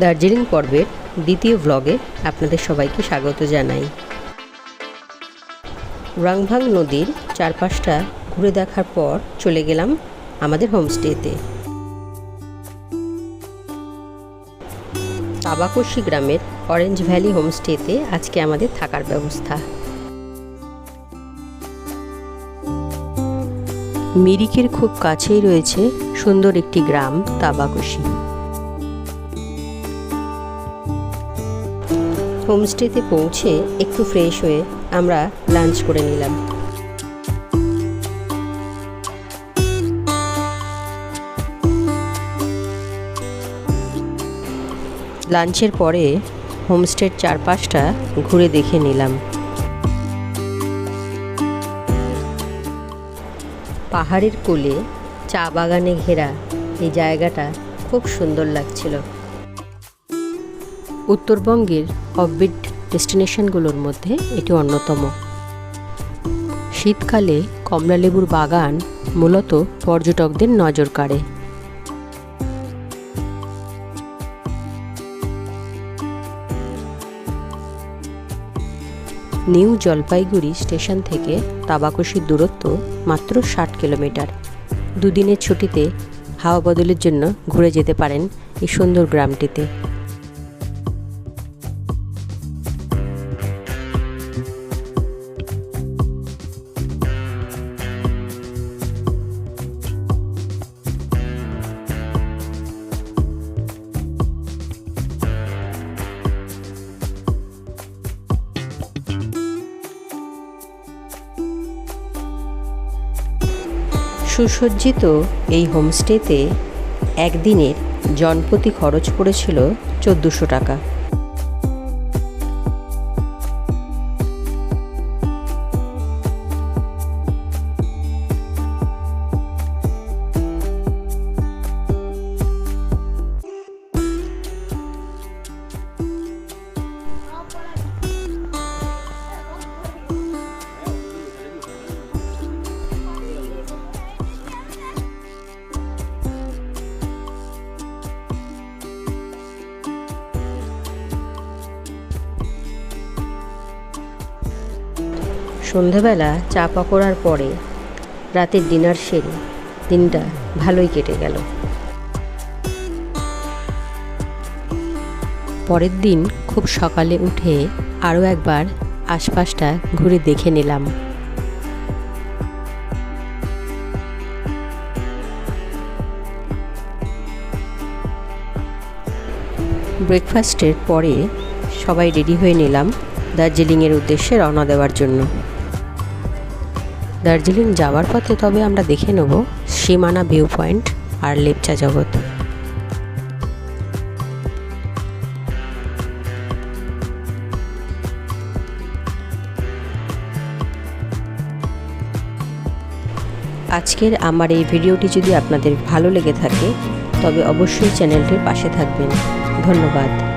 দার্জিলিং পর্বের দ্বিতীয় ব্লগে আপনাদের সবাইকে স্বাগত জানাই। রাংভাং নদীর চারপাশটা ঘুরে দেখার পর চলে গেলাম আমাদের হোমস্টেতে তাবাকশি গ্রামের অরেঞ্জ ভ্যালি হোমস্টেতে আজকে আমাদের থাকার ব্যবস্থা। মিরিকের খুব কাছেই রয়েছে সুন্দর একটি গ্রাম তাবাকশি। হোমস্টেতে পৌঁছে একটু ফ্রেশ হয়ে আমরা লাঞ্চ করে নিলাম। লাঞ্চের পরে হোমস্টের চারপাশটা ঘুরে দেখে নিলাম। পাহাড়ের কোলে চা বাগানে ঘেরা এই জায়গাটা খুব সুন্দর লাগছিল। উত্তরবঙ্গের অফবিট ডেস্টিনেশনগুলোর মধ্যে এটি অন্যতম। শীতকালে কমলালেবুর বাগান মূলত পর্যটকদের নজর কাড়ে। নিউ জলপাইগুড়ি স্টেশন থেকে তাবাকশির দূরত্ব মাত্র ষাট কিলোমিটার। দুদিনের ছুটিতে হাওয়া বদলের জন্য ঘুরে যেতে পারেন এই সুন্দর গ্রামটিতে। সুসজ্জিত এই হোমস্টেতে একদিনের জনপ্রতি খরচ পড়েছিল চোদ্দোশো টাকা। সন্ধেবেলা চা পকোড়ার পরে রাতের ডিনার সেরে দিনটা ভালোই কেটে গেল। পরের দিন খুব সকালে উঠে আরও একবার আশপাশটা ঘুরে দেখে নিলাম। ব্রেকফাস্টের পরে সবাই রেডি হয়ে নিলাম দার্জিলিংয়ের উদ্দেশ্যে রওনা দেওয়ার জন্য। দার্জিলিং যাওয়ার পথে তবে আমরা দেখে নেব সীমানা ভিউ পয়েন্ট আর লেপচা জগৎ। আজকের আমার এই ভিডিওটি যদি আপনাদের ভালো লেগে থাকে, তবে অবশ্যই চ্যানেলটির পাশে থাকবেন। ধন্যবাদ।